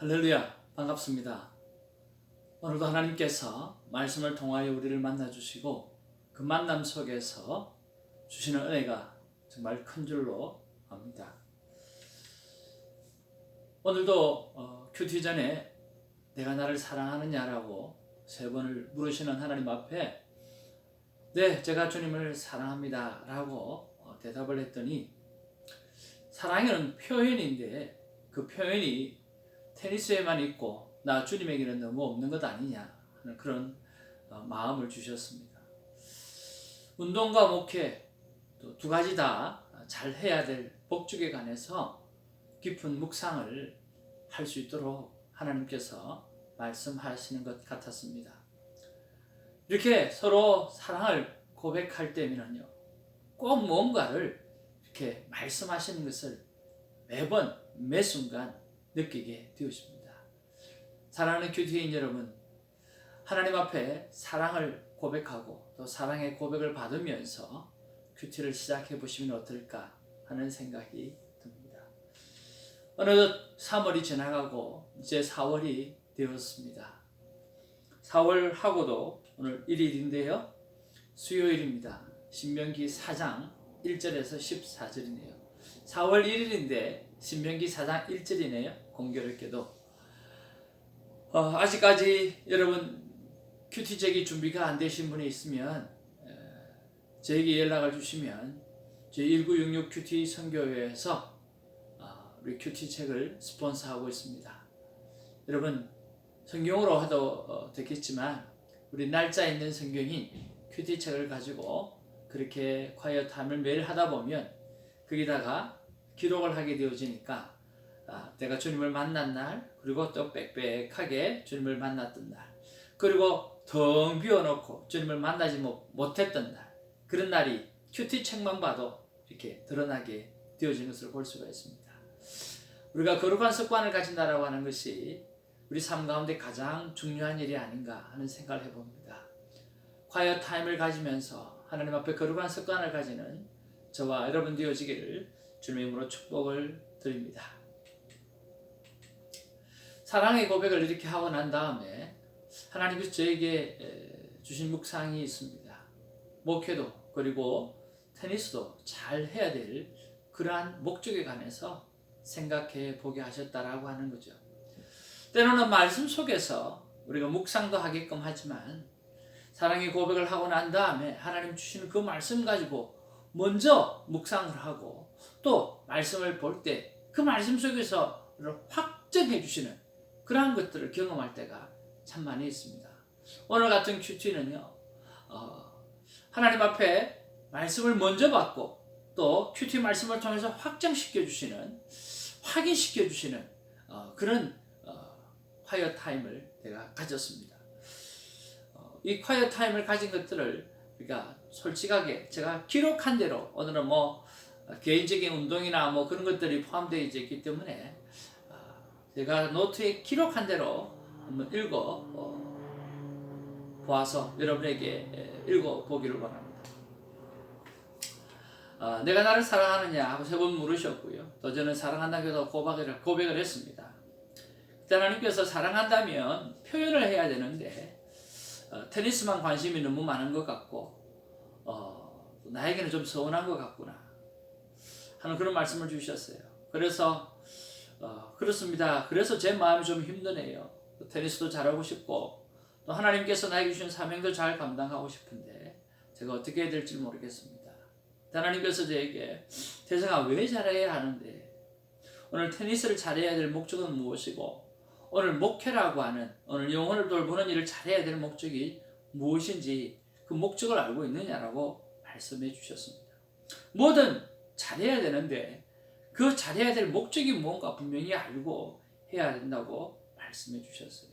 할렐루야 반갑습니다. 오늘도 하나님께서 말씀을 통하여 우리를 만나 주시고 그 만남 속에서 주시는 은혜가 정말 큰 줄로 압니다. 오늘도 어, 큐티 전에 내가 나를 사랑하느냐라고 세 번을 물으시는 하나님 앞에 네 제가 주님을 사랑합니다 라고 어, 대답을 했더니 사랑이는 표현인데 그 표현이 테니스에만 있고 나 주님에게는 너무 없는 것 아니냐 하는 그런 어, 마음을 주셨습니다. 운동과 목회 또두 가지 다 잘 해야 될 목적에 관해서 깊은 묵상을 할 수 있도록 하나님께서 말씀하시는 것 같았습니다. 이렇게 서로 사랑을 고백할 때면요, 꼭 뭔가를 이렇게 말씀하시는 것을 매번 매 순간 느끼게 되었습니다. 사랑하는 큐티인 여러분, 하나님 앞에 사랑을 고백하고 또 사랑의 고백을 받으면서 큐티를 시작해 보시면 어떨까 하는 생각이 듭니다. 어느덧 3월이 지나가고 이제 4월이 되었습니다. 4월하고도 오늘 1일인데요. 수요일입니다. 신명기 4장 1절에서 14절이네요. 4월 1일인데 신명기 4장 1절이네요. 공교롭게도 어, 아직까지 여러분 큐티제기 준비가 안 되신 분이 있으면 에, 저에게 연락을 주시면 저희 1966 큐티 선교회에서 어, 우리 큐티 책을 스폰서하고 있습니다. 여러분 성경으로 해도 어, 됐겠지만 우리 날짜 있는 성경인 큐티 책을 가지고 그렇게 콰이어 타임을 매일 하다 보면 거기다가 기록을 하게 되어지니까 아, 내가 주님을 만난 날 그리고 또 빽빽하게 주님을 만났던 날 그리고 텅 비워놓고 주님을 만나지 못- 못했던 날 그런 날이 큐티 책만 봐도 이렇게 드러나게 되어지는 것을 볼 수가 있습니다. 우리가 거룩한 습관을 가진다라고 하는 것이 우리 삶 가운데 가장 중요한 일이 아닌가 하는 생각을 해봅니다. 콰이어 타임을 가지면서 하나님 앞에 거룩한 습관을 가지는 저와 여러분 되어지기를 주님의 이름으로 축복을 드립니다. 사랑의 고백을 이렇게 하고 난 다음에 하나님께서 저에게 에, 주신 묵상이 있습니다. 목회도 그리고 테니스도 잘 해야 될 그러한 목적에 관해서 생각해 보게 하셨다라고 하는 거죠. 때로는 말씀 속에서 우리가 묵상도 하게끔 하지만 사랑의 고백을 하고 난 다음에 하나님 주시는 그 말씀 가지고 먼저 묵상을 하고 또 말씀을 볼 때 그 말씀 속에서 확정해 주시는 그러한 것들을 경험할 때가 참 많이 있습니다. 오늘 같은 큐티는요, 어, 하나님 앞에 말씀을 먼저 받고 또 큐티 말씀을 통해서 확정시켜 주시는, 확인시켜 주시는 어, 그런 어, 콰이어 타임을 내가 가졌습니다. 어, 이 콰이어 타임을 가진 것들을 우리가 솔직하게 제가 기록한 대로 오늘은 뭐 어, 개인적인 운동이나 뭐 그런 것들이 포함되어 있기 때문에 어, 제가 노트에 기록한 대로 한번 읽어 어, 보아서 여러분에게 에, 읽어 보기를 원합니다. 어, 내가 나를 사랑하느냐 하고 세 번 물으셨고요. 또 저는 사랑한다고 고백을, 고백을 했습니다. 하나님께서 사랑한다면 표현을 해야 되는데 어, 테니스만 관심이 너무 많은 것 같고 어, 나에게는 좀 서운한 것 같구나 하는 그런 말씀을 주셨어요. 그래서 어, 그렇습니다. 그래서 제 마음이 좀 힘드네요. 테니스도 잘하고 싶고 또 하나님께서 나에게 주신 사명도 잘 감당하고 싶은데 제가 어떻게 해야 될지 모르겠습니다. 하나님께서 저에게 태성아 왜 잘해야 하는데 오늘 테니스를 잘해야 될 목적은 무엇이고 오늘 목회라고 하는 오늘 영혼을 돌보는 일을 잘해야 될 목적이 무엇인지 그 목적을 알고 있느냐라고 말씀해 주셨습니다. 뭐든 잘해야 되는데 그 잘해야 될 목적이 무언가 분명히 알고 해야 된다고 말씀해 주셨어요.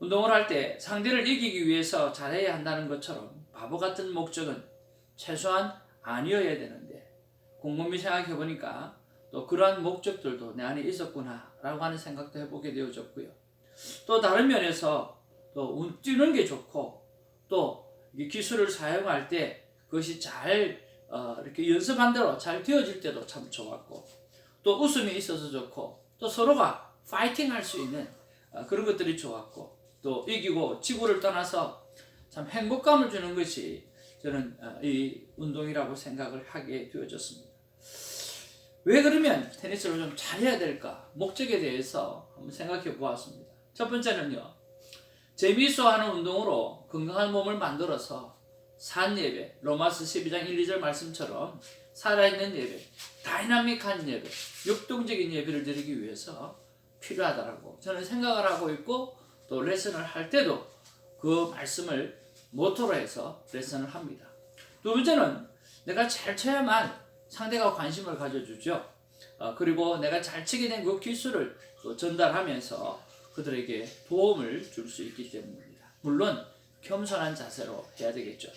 운동을 할 때 상대를 이기기 위해서 잘해야 한다는 것처럼 바보 같은 목적은 최소한 아니어야 되는데 곰곰이 생각해 보니까 또 그러한 목적들도 내 안에 있었구나 라고 하는 생각도 해보게 되어졌고요. 또 다른 면에서 또 운- 뛰는 게 좋고 또이 기술을 사용할 때 그것이 잘 어, 이렇게 연습한 대로 잘 되어질 때도 참 좋았고 또 웃음이 있어서 좋고 또 서로가 파이팅 할 수 있는 어, 그런 것들이 좋았고 또 이기고 지구를 떠나서 참 행복감을 주는 것이 저는 어, 이 운동이라고 생각을 하게 되어졌습니다. 왜 그러면 테니스를 좀 잘해야 될까? 목적에 대해서 한번 생각해 보았습니다. 첫 번째는요. 재미있어 하는 운동으로 건강한 몸을 만들어서 산 예배, 로마스 12장 1, 2절 말씀처럼 살아있는 예배, 다이나믹한 예배, 역동적인 예배를 드리기 위해서 필요하다라고 저는 생각을 하고 있고 또 레슨을 할 때도 그 말씀을 모토로 해서 레슨을 합니다. 두 번째는 내가 잘 쳐야만 상대가 관심을 가져주죠. 어, 그리고 내가 잘 치게 된 그 기술을 또 전달하면서 그들에게 도움을 줄 수 있기 때문입니다. 물론 겸손한 자세로 해야 되겠죠.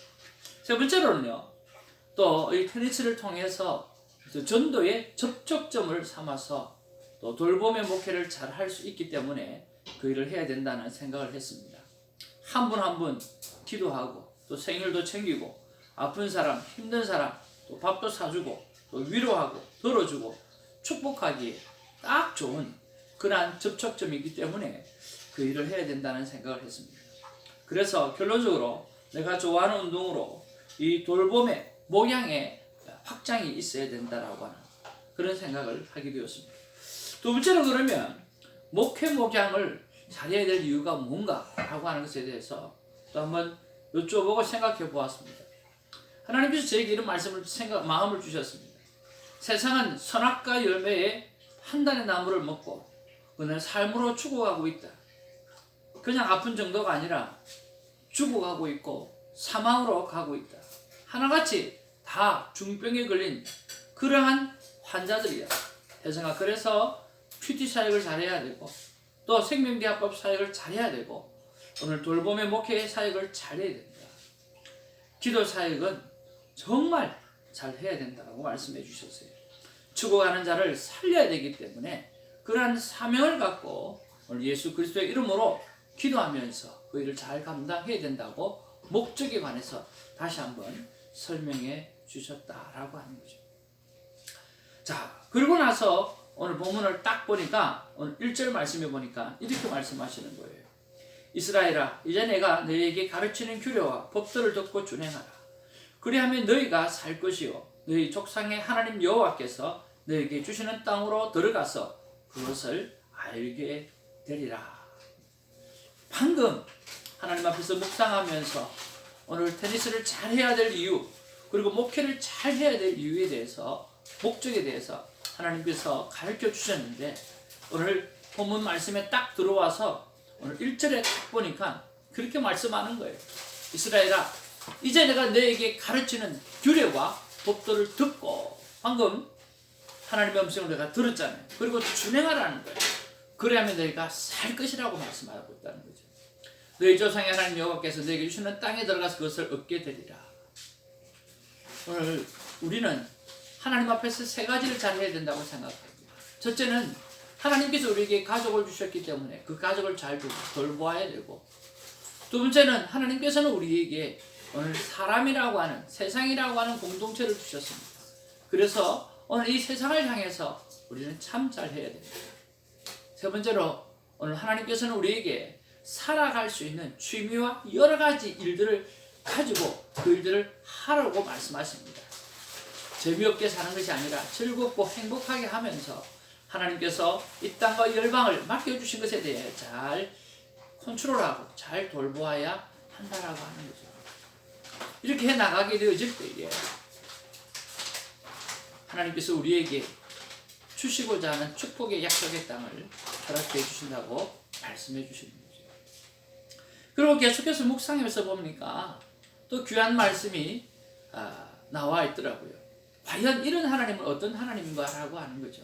세 번째로는요. 또 이 테니스를 통해서 그 전도의 접촉점을 삼아서 또 돌봄의 목회를 잘 할 수 있기 때문에 그 일을 해야 된다는 생각을 했습니다. 한 분 한 분 기도하고 또 생일도 챙기고 아픈 사람, 힘든 사람 또 밥도 사주고 또 위로하고 들어주고 축복하기에 딱 좋은 그러한 접촉점이기 때문에 그 일을 해야 된다는 생각을 했습니다. 그래서 결론적으로 내가 좋아하는 운동으로 이 돌봄의 목양의 확장이 있어야 된다라고 하는 그런 생각을 하게 되었습니다. 두 번째로 그러면 목회 목양을 잘해야 될 이유가 뭔가라고 하는 것에 대해서 또 한번 여쭤보고 생각해 보았습니다. 하나님께서 저에게 이런 말씀을 생각 마음을 주셨습니다. 세상은 선악과 열매의 판단의 나무를 먹고 그날 삶으로 죽어가고 있다. 그냥 아픈 정도가 아니라 죽어가고 있고 사망으로 가고 있다. 하나같이 다 중병에 걸린 그러한 환자들이야. 대성아 그래서 큐티 사역을 잘해야 되고 또 생명대학법 사역을 잘해야 되고 오늘 돌봄의 목회 사역을 잘해야 된다. 기도 사역은 정말 잘 해야 된다고 말씀해 주셨어요. 죽어가는 자를 살려야 되기 때문에 그러한 사명을 갖고 오늘 예수 그리스도의 이름으로 기도하면서 그 일을 잘 감당해야 된다고 목적에 관해서 다시 한번 설명해 주셨다라고 하는 거죠. 자, 그러고 나서 오늘 본문을 딱 보니까 오늘 1절 말씀해 보니까 이렇게 말씀하시는 거예요. 이스라엘아, 이제 내가 너희에게 가르치는 규례와 법들을 듣고 준행하라. 그리하면 너희가 살 것이요 너희 족상의 하나님 여호와께서 너희에게 주시는 땅으로 들어가서 그것을 알게 되리라. 방금 하나님 앞에서 묵상하면서 오늘 테니스를 잘 해야 될 이유 그리고 목회를 잘 해야 될 이유에 대해서 목적에 대해서 하나님께서 가르쳐 주셨는데 오늘 본문 말씀에 딱 들어와서 오늘 1절에 딱 보니까 그렇게 말씀하는 거예요. 이스라엘아 이제 내가 너에게 가르치는 규례와 법도를 듣고 방금 하나님의 음성을 내가 들었잖아요. 그리고 준행하라는 거예요. 그래야만 너희가 살 것이라고 말씀하고 있다는 거죠. 너희 조상의 하나님 여호와께서 너에게 주시는 땅에 들어가서 그것을 얻게 되리라. 오늘 우리는 하나님 앞에서 세 가지를 잘 해야 된다고 생각합니다. 첫째는 하나님께서 우리에게 가족을 주셨기 때문에 그 가족을 잘 돌보아야 되고 두 번째는 하나님께서는 우리에게 오늘 사람이라고 하는 세상이라고 하는 공동체를 주셨습니다. 그래서 오늘 이 세상을 향해서 우리는 참 잘 해야 됩니다. 세 번째로 오늘 하나님께서는 우리에게 살아갈 수 있는 취미와 여러 가지 일들을 가지고 그 일들을 하라고 말씀하십니다. 재미없게 사는 것이 아니라 즐겁고 행복하게 하면서 하나님께서 이 땅과 열방을 맡겨주신 것에 대해 잘 컨트롤하고 잘 돌보아야 한다라고 하는 거죠. 이렇게 해 나가게 되어질 때에 하나님께서 우리에게 주시고자 하는 축복의 약속의 땅을 허락해 주신다고 말씀해 거죠. 그리고 계속해서 묵상해서 보니까 또 귀한 말씀이 아, 나와 있더라고요. 과연 이런 하나님은 어떤 하나님인가라고 하는 거죠.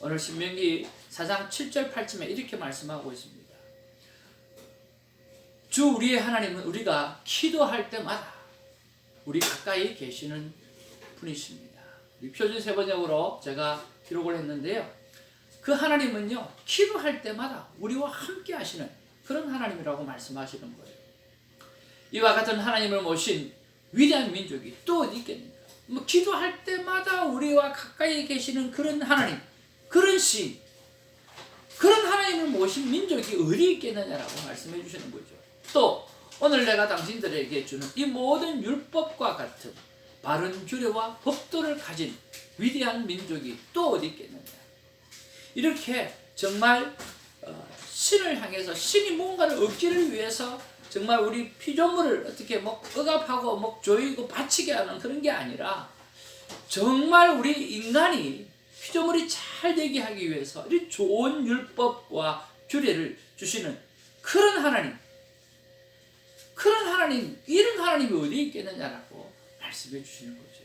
오늘 신명기 4장 7절 8절에 이렇게 말씀하고 있습니다. 주 우리의 하나님은 우리가 기도할 때마다 우리 가까이 계시는 분이십니다. 이 표준 세번역으로 제가 기록을 했는데요. 그 하나님은요, 기도할 때마다 우리와 함께 하시는 그런 하나님이라고 말씀하시는 거예요. 이와 같은 하나님을 모신 위대한 민족이 또 어디 있겠습니까? 뭐 기도할 때마다 우리와 가까이 계시는 그런 하나님, 그런 신, 그런 하나님을 모신 민족이 어디 있겠느냐라고 말씀해 주시는 거죠. 또 오늘 내가 당신들에게 주는 이 모든 율법과 같은 바른 규례와 법도를 가진 위대한 민족이 또 어디 있겠느냐. 이렇게 정말 어, 신을 향해서 신이 뭔가를 얻기를 위해서 정말 우리 피조물을 어떻게 뭐 억압하고 뭐 조이고 바치게 하는 그런 게 아니라 정말 우리 인간이 피조물이 잘 되게 하기 위해서 이 좋은 율법과 규례를 주시는 그런 하나님 그런 하나님 이런 하나님이 어디 있겠느냐라고 말씀해 주시는 거죠.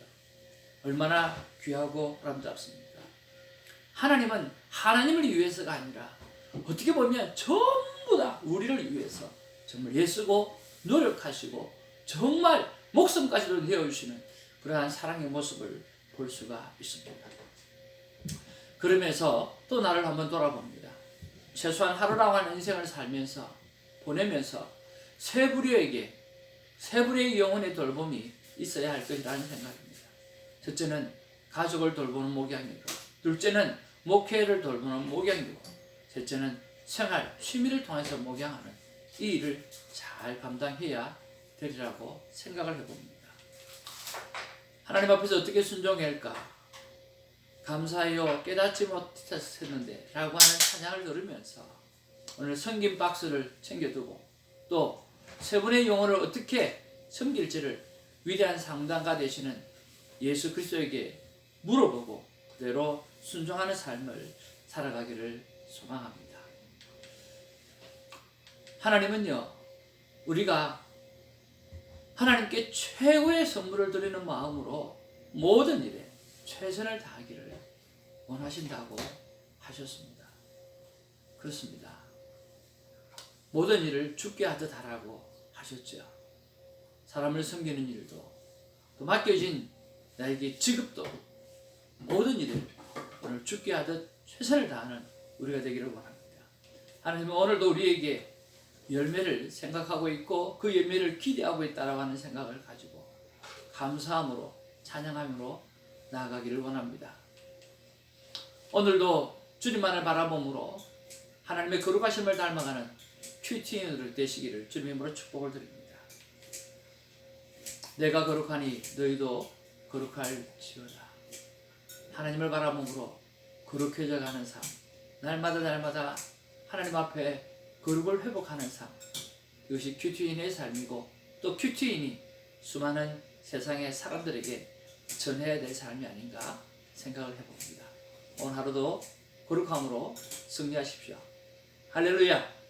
얼마나 귀하고 아름답습니까? 하나님은 하나님을 위해서가 아니라 어떻게 보면 전부 다 우리를 위해서 정말 애쓰고 노력하시고 정말 목숨까지도 내어주시는 그러한 사랑의 모습을 볼 수가 있습니다. 그러면서 또 나를 한번 돌아봅니다. 최소한 하루라고 하는 인생을 살면서 보내면서 세 부류에게 세 부류의 영혼의 돌봄이 있어야 할 것이라는 생각입니다. 첫째는 가족을 돌보는 목양이고 둘째는 목회를 돌보는 목양이고 셋째는 생활, 취미를 통해서 목양하는 이 일을 잘 감당해야 되리라고 생각을 해봅니다. 하나님 앞에서 어떻게 순종해야 할까? 감사해요. 깨닫지 못했는데 라고 하는 찬양을 들으면서 오늘 성김 박스를 챙겨두고 또 세 분의 영혼을 어떻게 섬길지를 위대한 상담가 되시는 예수 그리스도에게 물어보고 그대로 순종하는 삶을 살아가기를 소망합니다. 하나님은요, 우리가 하나님께 최고의 선물을 드리는 마음으로 모든 일에 최선을 다하기를 원하신다고 하셨습니다. 그렇습니다. 모든 일을 죽게 하듯 하라고 하셨죠. 사람을 섬기는 일도 또 맡겨진 나에게 직업도 모든 일을 오늘 죽게 하듯 최선을 다하는 우리가 되기를 원합니다. 하나님은 오늘도 우리에게 열매를 생각하고 있고 그 열매를 기대하고 있다라고 하는 생각을 가지고 감사함으로 찬양함으로 나아가기를 원합니다. 오늘도 주님만을 바라봄으로 하나님의 거룩하심을 닮아가는 큐티인으로 되시기를 주님의 이름으로 축복을 드립니다. 내가 거룩하니 너희도 거룩할지어다. 하나님을 바라봄으로 거룩해져 가는 삶, 날마다 날마다 하나님 앞에 거룩을 회복하는 삶, 이것이 큐티인의 삶이고 또 큐티인이 수많은 세상의 사람들에게 전해야 될 삶이 아닌가 생각을 해봅니다. 오늘 하루도 거룩함으로 승리하십시오. 할렐루야!